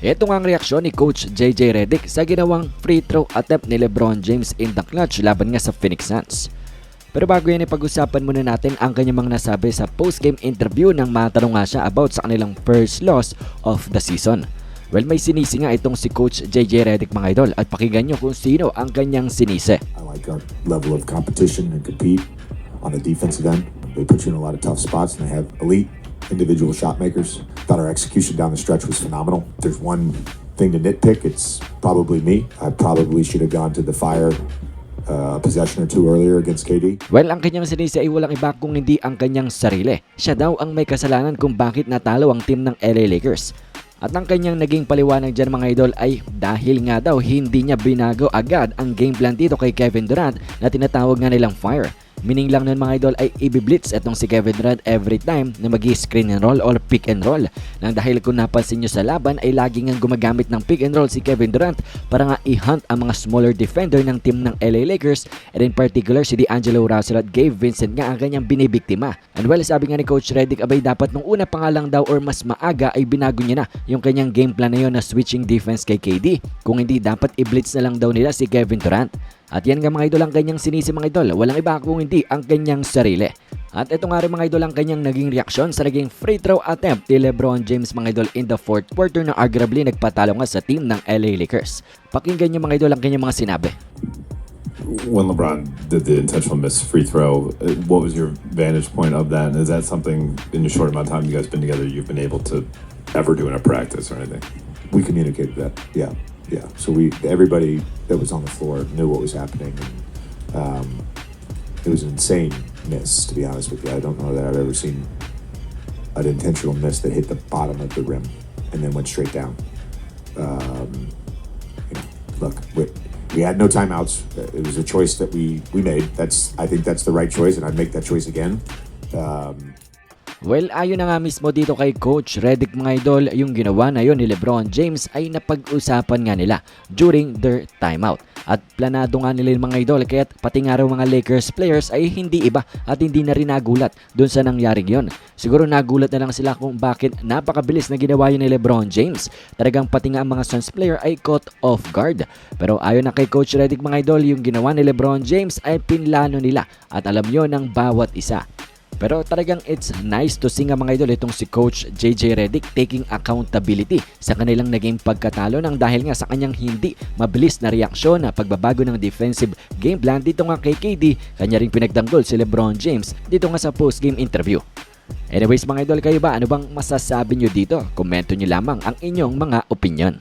Ito nga ang reaksyon ni Coach JJ Redick sa ginawang free throw attempt ni LeBron James in the clutch laban nga sa Phoenix Suns. Pero bago yan, ipag-usapan muna natin ang kanyang mga nasabi sa post-game interview nang matanong nga siya about sa kanilang first loss of the season. Well, may sinisi nga itong si Coach JJ Redick mga idol at pakinggan nyo kung sino ang kanyang sinisi. I like our level of competition and compete on the defensive end. They put you in a lot of tough spots and they have elite individual shot makers. Thought our execution down the stretch was phenomenal. There's one thing to nitpick, it's probably me. I probably should have gone to the fire uh, possession or two earlier against KD. Well, ang kanyang sinisi ay walang iba kung hindi ang kanyang sarili. Siya daw ang may kasalanan kung bakit natalo ang team ng LA Lakers. At ang kanyang naging paliwanag dyan mga idol ay dahil nga daw hindi niya binago agad ang game plan dito kay Kevin Durant na tinatawag nga nilang fire. Meaning lang nun mga idol ay ibiblitz itong si Kevin Durant every time na mag screen and roll or pick and roll. Nang dahil kung napansin nyo sa laban ay lagi nga gumagamit ng pick and roll si Kevin Durant para nga i-hunt ang mga smaller defender ng team ng LA Lakers and in particular si D'Angelo Russell at Gabe Vincent nga ang kanyang binibiktima. And well sabi nga ni Coach Redick abay dapat nung una pa nga lang daw or mas maaga ay binago niya na yung kanyang game plan na yun na switching defense kay KD. Kung hindi dapat i-blitz na lang daw nila si Kevin Durant. At yan nga mga idol ang kanyang sinisi mga idol. Walang iba kung hindi ang kanyang sarili. At ito nga rin mga idol ang kanyang naging reaksyon sa naging free throw attempt ni Lebron James mga idol in the fourth quarter na arguably nagpatalo nga sa team ng LA Lakers. Pakinggan nyo mga idol ang kanyang mga sinabi. when LeBron did the intentional miss free throw, uh, what was your vantage point of that? Is that something in the short amount of time you guys been together you've been able to ever do in a practice or anything? We communicated that. Yeah, yeah. So we everybody that was on the floor knew what was happening. And, um, it was an insane miss, to be honest with you. I don't know that I've ever seen an intentional miss that hit the bottom of the rim and then went straight down. Um, you know, look, we, we had no timeouts. It was a choice that we we made. That's I think that's the right choice, and I'd make that choice again. Um, Well, ayon na nga mismo dito kay Coach Redick mga idol, yung ginawa na yon ni Lebron James ay napag-usapan nga nila during their timeout. At planado nga nila yung mga idol kaya pati nga raw mga Lakers players ay hindi iba at hindi na rin nagulat dun sa nangyaring yon. Siguro nagulat na lang sila kung bakit napakabilis na ginawa yun ni Lebron James. Talagang pati nga ang mga Suns player ay caught off guard. Pero ayon na kay Coach Redick mga idol, yung ginawa ni Lebron James ay pinlano nila at alam yon ng bawat isa. Pero talagang it's nice to see nga mga idol itong si Coach JJ Redick taking accountability sa kanilang naging pagkatalo ng dahil nga sa kanyang hindi mabilis na reaksyon na pagbabago ng defensive game plan dito nga kay KD, kanya ring pinagtanggol si Lebron James dito nga sa post-game interview. Anyways mga idol kayo ba, ano bang masasabi nyo dito? Komento nyo lamang ang inyong mga opinion.